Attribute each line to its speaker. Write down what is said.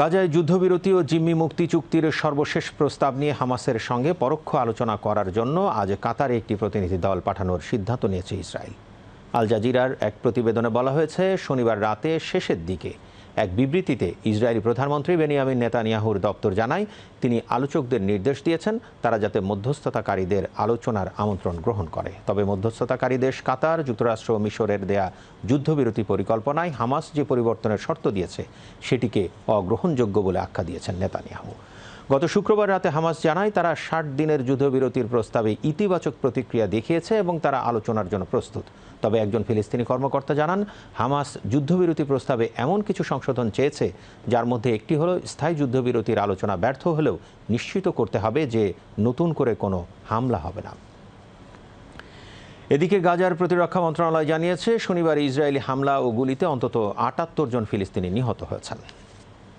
Speaker 1: গাজায় যুদ্ধবিরতি ও জিম্মি মুক্তি চুক্তির সর্বশেষ প্রস্তাব নিয়ে হামাসের সঙ্গে পরোক্ষ আলোচনা করার জন্য আজ কাতারে একটি প্রতিনিধি দল পাঠানোর সিদ্ধান্ত নিয়েছে ইসরায়েল আল জাজিরার এক প্রতিবেদনে বলা হয়েছে শনিবার রাতে শেষের দিকে এক বিবৃতিতে ইসরায়েলি প্রধানমন্ত্রী বেনিয়ামিন নেতানিয়াহুর দপ্তর জানায় তিনি আলোচকদের নির্দেশ দিয়েছেন তারা যাতে মধ্যস্থতাকারীদের আলোচনার আমন্ত্রণ গ্রহণ করে তবে মধ্যস্থতাকারী দেশ কাতার যুক্তরাষ্ট্র ও মিশরের দেয়া যুদ্ধবিরতি পরিকল্পনায় হামাস যে পরিবর্তনের শর্ত দিয়েছে সেটিকে অগ্রহণযোগ্য বলে আখ্যা দিয়েছেন নেতানিয়াহু গত শুক্রবার রাতে হামাস জানায় তারা ষাট দিনের যুদ্ধবিরতির প্রস্তাবে ইতিবাচক প্রতিক্রিয়া দেখিয়েছে এবং তারা আলোচনার জন্য প্রস্তুত তবে একজন ফিলিস্তিনি কর্মকর্তা জানান হামাস যুদ্ধবিরতি প্রস্তাবে এমন কিছু সংশোধন সংশোধন চেয়েছে যার মধ্যে একটি হলো স্থায়ী যুদ্ধবিরতির আলোচনা ব্যর্থ হলেও নিশ্চিত করতে হবে যে নতুন করে কোনো হামলা হবে না এদিকে গাজার প্রতিরক্ষা মন্ত্রণালয় জানিয়েছে শনিবার ইসরায়েলি হামলা ও গুলিতে অন্তত আটাত্তর জন ফিলিস্তিনি নিহত হয়েছেন